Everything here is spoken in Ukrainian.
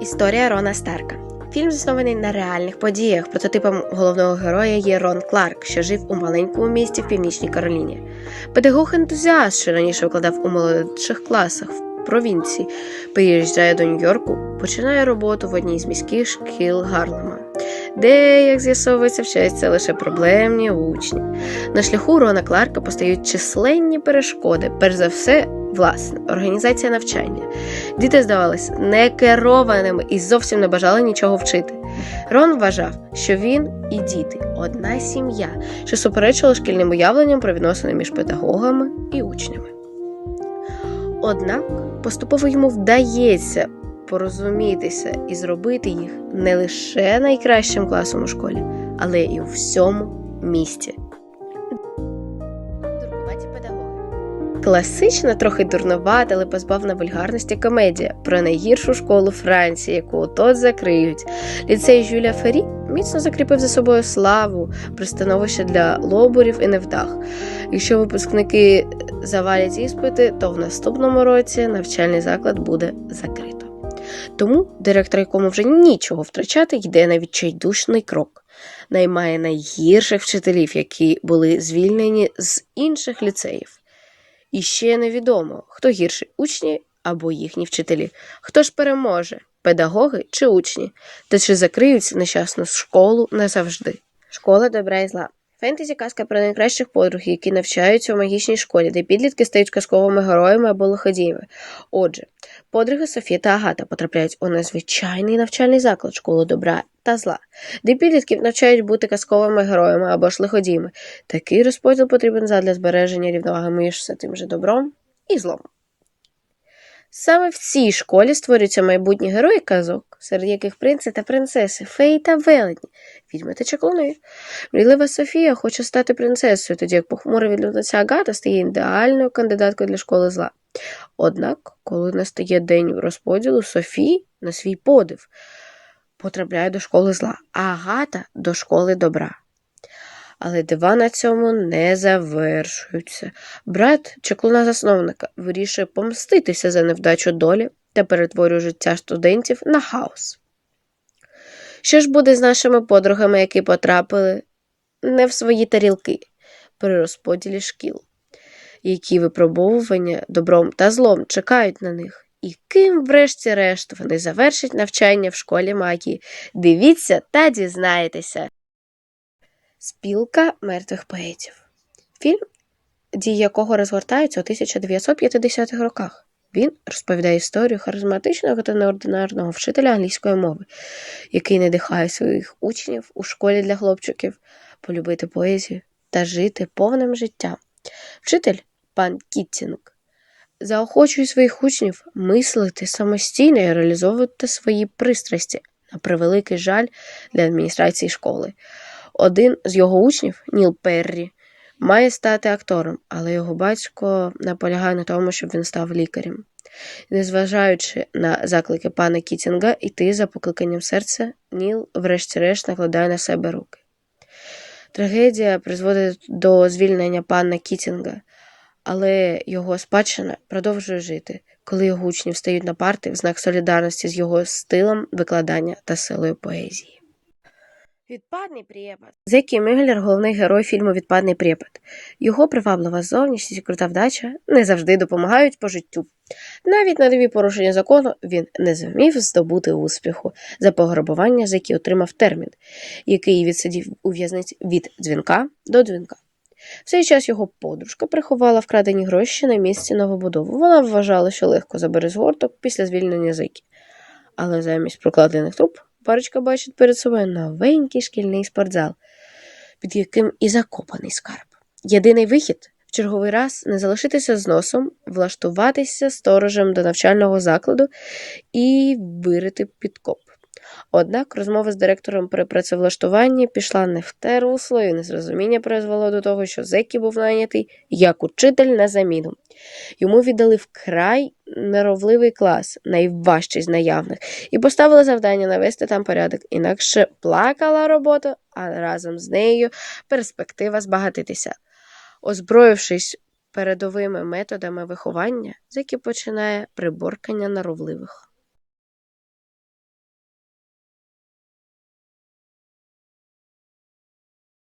Історія Рона Старка. Фільм заснований на реальних подіях. Прототипом головного героя є Рон Кларк, що жив у маленькому місті в Північній Кароліні. Педагог-ентузіаст, що раніше викладав у молодших класах в провінції, приїжджає до Нью-Йорку, починає роботу в одній з міських шкіл Гарлема, де, як з'ясовується, вчаться лише проблемні учні. На шляху Рона Кларка постають численні перешкоди, перш за все, власне, організація навчання. Діти здавалися некерованими і зовсім не бажали нічого вчити. Рон вважав, що він і діти одна сім'я, що суперечило шкільним уявленням про відносини між педагогами і учнями. Однак поступово йому вдається порозумітися і зробити їх не лише найкращим класом у школі, але і у всьому місті. Дуркуваті педагоги. Класична, трохи дурновата, але позбавна вульгарності комедія про найгіршу школу Франції, яку от закриють. Ліцей Жюля Фері міцно закріпив за собою славу, пристановище для лобурів і невдах. Якщо випускники завалять іспити, то в наступному році навчальний заклад буде закрито. Тому директор, якому вже нічого втрачати, йде на відчайдушний крок. Наймає найгірших вчителів, які були звільнені з інших ліцеїв. І ще невідомо, хто гірший учні або їхні вчителі. Хто ж переможе педагоги чи учні, та чи закриють нещасну школу назавжди. Школа добра і зла. Фентезі казка про найкращих подруг, які навчаються у магічній школі, де підлітки стають казковими героями або лиходіями. Отже, подруги Софія та Агата потрапляють у незвичайний навчальний заклад школу добра та зла, де підлітків навчають бути казковими героями або ж. Такий розподіл потрібен задля збереження рівноваги між тим же добром і злом. Саме в цій школі створюються майбутні герої казок, серед яких принци та принцеси, феї та велетні, відьми та чаклуни. Мрійлива Софія хоче стати принцесою, тоді як похмура відлюдниця Агата стає ідеальною кандидаткою для школи зла. Однак, коли настає день розподілу, Софії на свій подив потрапляє до школи зла, а Агата до школи добра. Але дива на цьому не завершуються. Брат чеклуна засновника вирішує помститися за невдачу долі та перетворює життя студентів на хаос. Що ж буде з нашими подругами, які потрапили не в свої тарілки при розподілі шкіл? Які випробовування добром та злом чекають на них? І ким, врешті-решт, вони завершать навчання в школі магії? Дивіться та дізнаєтеся. Спілка мертвих поетів. Фільм, дії якого розгортаються у 1950-х роках. Він розповідає історію харизматичного та неординарного вчителя англійської мови, який надихає своїх учнів у школі для хлопчиків полюбити поезію та жити повним життям. Вчитель пан Кіттінг заохочує своїх учнів мислити самостійно і реалізовувати свої пристрасті на превеликий жаль для адміністрації школи. Один з його учнів, Ніл Перрі, має стати актором, але його батько наполягає на тому, щоб він став лікарем. Незважаючи на заклики пана Кітінга йти за покликанням серця, Ніл, врешті-решт, накладає на себе руки. Трагедія призводить до звільнення пана Кітінга, але його спадщина продовжує жити, коли його учні встають на парти в знак солідарності з його стилем викладання та силою поезії. Відпадний препад. Зекі Мюглер – головний герой фільму Відпадний препад. Його приваблива зовнішність і крута вдача не завжди допомагають по життю. Навіть на нові порушення закону він не зумів здобути успіху. За пограбування Зекі отримав термін, який відсидів у в'язниці від дзвінка до дзвінка. В цей час його подружка приховала вкрадені гроші на місці новобудову. Вона вважала, що легко забере згорток після звільнення Зекі. Але замість прокладених труб парочка бачить перед собою новенький шкільний спортзал, під яким і закопаний скарб. Єдиний вихід в черговий раз не залишитися з носом, влаштуватися сторожем до навчального закладу і вирити підкоп. Однак розмова з директором при працевлаштуванні пішла не в те русло, і незрозуміння призвело до того, що Зекі був найнятий як учитель на заміну. Йому віддали вкрай неровливий клас, найважчий з наявних, і поставили завдання навести там порядок, інакше плакала робота, а разом з нею перспектива збагатитися. Озброївшись передовими методами виховання, Зекі починає приборкання наровливих.